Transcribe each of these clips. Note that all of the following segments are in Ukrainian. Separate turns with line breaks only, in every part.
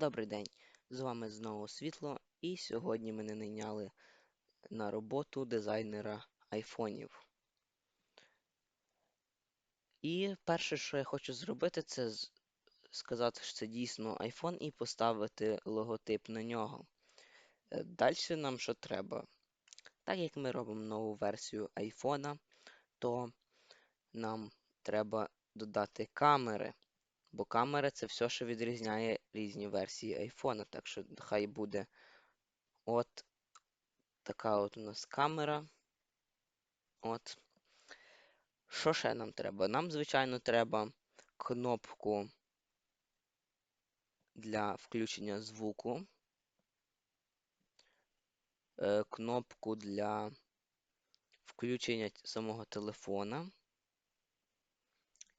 Добрий день! З вами знову Світло, і сьогодні мене найняли на роботу дизайнера айфонів. І перше, що я хочу зробити, це сказати, що це дійсно iPhone і поставити логотип на нього. Е, Далі нам що треба? Так як ми робимо нову версію айфона, то нам треба додати камери. Бо камера це все, що відрізняє різні версії айфона. Так що хай буде от така от у нас камера. От. Що ще нам треба? Нам, звичайно, треба кнопку для включення звуку, е, кнопку для включення самого телефона.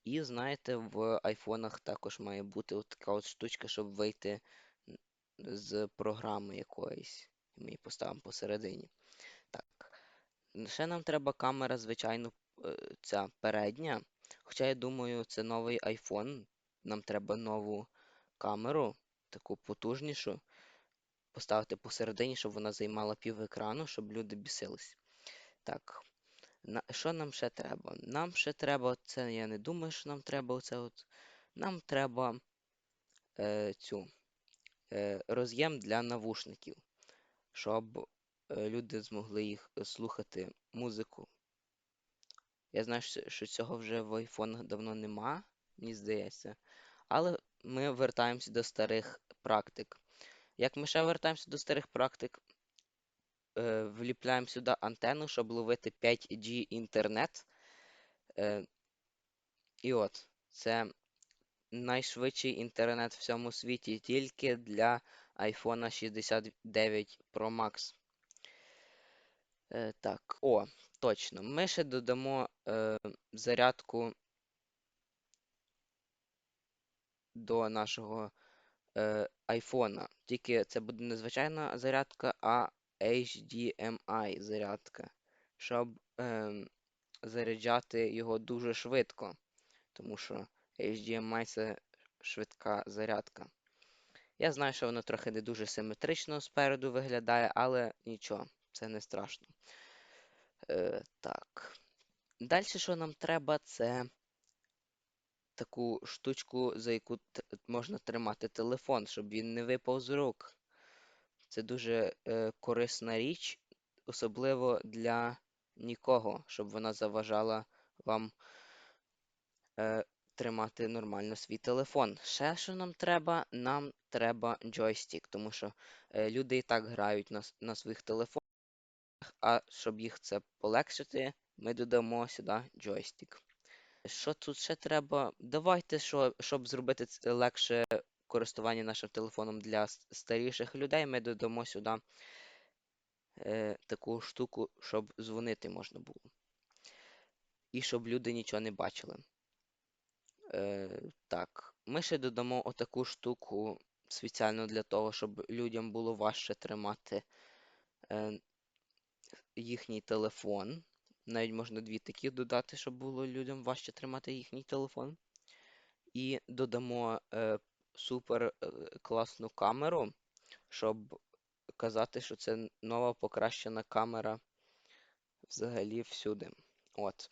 І знаєте, в айфонах також має бути от така от штучка, щоб вийти з програми якоїсь. Ми її поставимо посередині. Так. Ще нам треба камера, звичайно, е, ця передня. Хоча, я думаю, це новий iPhone. Нам треба нову камеру, таку потужнішу, поставити посередині, щоб вона займала пів екрану, щоб люди бісились. Так. На, Що нам ще треба? Нам ще треба, це я не думаю, що нам треба оце от. Нам треба е, цю е, роз'єм для навушників, щоб е, люди змогли їх слухати музику. Я знаю, що цього вже в айфонах давно нема, мені здається. Але ми вертаємося до старих практик. Як ми ще вертаємося до старих практик, е, вліпляємо сюди антенну, щоб ловити 5G інтернет. Е, і от, це найшвидший інтернет в всьому світі тільки для iPhone 69 Pro Max. Е, так, о, точно. Ми ще додамо зарядку до нашого е, айфона. Тільки це буде не звичайна зарядка, а HDMI зарядка, щоб е, заряджати його дуже швидко. Тому що HDMI це швидка зарядка. Я знаю, що воно трохи не дуже симетрично спереду виглядає, але нічого, це не страшно. Е, Так. Далі, що нам треба, це таку штучку, за яку можна тримати телефон, щоб він не випав з рук. Це дуже е, корисна річ, особливо для нікого, щоб вона заважала вам е, тримати нормально свій телефон. Ще що нам треба? Нам треба джойстик, тому що е, люди і так грають на, на своїх телефонах, а щоб їх це полегшити, ми додамо сюди джойстик. Що тут ще треба? Давайте, що, щоб зробити це легше користування нашим телефоном для старіших людей, ми додамо сюди е, таку штуку, щоб дзвонити можна було. І щоб люди нічого не бачили. Е, Так, ми ще додамо отаку штуку спеціально для того, щоб людям було важче тримати е, їхній телефон. Навіть можна дві такі додати, щоб було людям важче тримати їхній телефон. І додамо е, супер е, класну камеру, щоб казати, що це нова покращена камера взагалі всюди. От.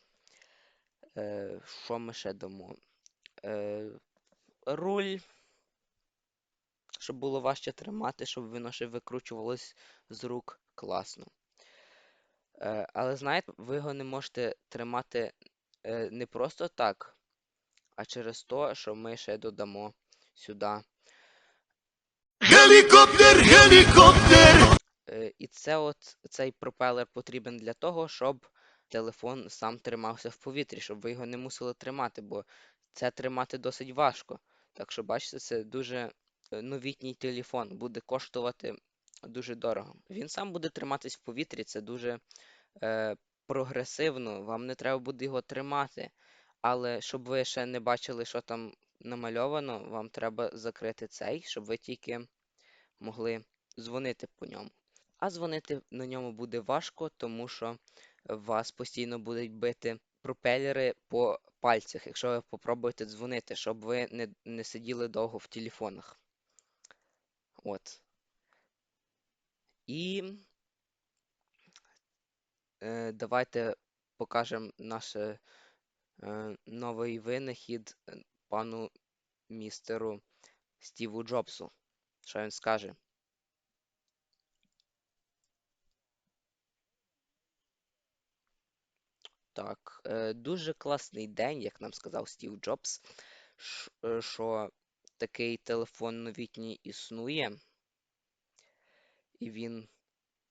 Е, Що ми ще дамо? Е, Руль. Щоб було важче тримати, щоб воно ще викручувалось з рук класно. Е, але знаєте, ви його не можете тримати е, не просто так, а через те, що ми ще додамо сюди.
Гелікоптер, гелікоптер!
Е, і це от цей пропелер потрібен для того, щоб телефон сам тримався в повітрі, щоб ви його не мусили тримати, бо це тримати досить важко. Так що, бачите, це дуже новітній телефон, буде коштувати дуже дорого. Він сам буде триматись в повітрі, це дуже е, прогресивно, вам не треба буде його тримати. Але щоб ви ще не бачили, що там намальовано, вам треба закрити цей, щоб ви тільки могли дзвонити по ньому. А дзвонити на ньому буде важко, тому що вас постійно будуть бити пропелери по пальцях, якщо ви попробуєте дзвонити, щоб ви не, не сиділи довго в телефонах. От. І е, давайте покажемо наш е, новий винахід е, пану містеру Стіву Джобсу. Що він скаже? Так, е, дуже класний день, як нам сказав Стів Джобс, е, що такий телефон новітній існує, і він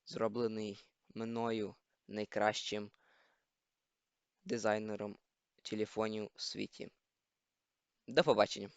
зроблений мною найкращим дизайнером телефонів у світі. До побачення!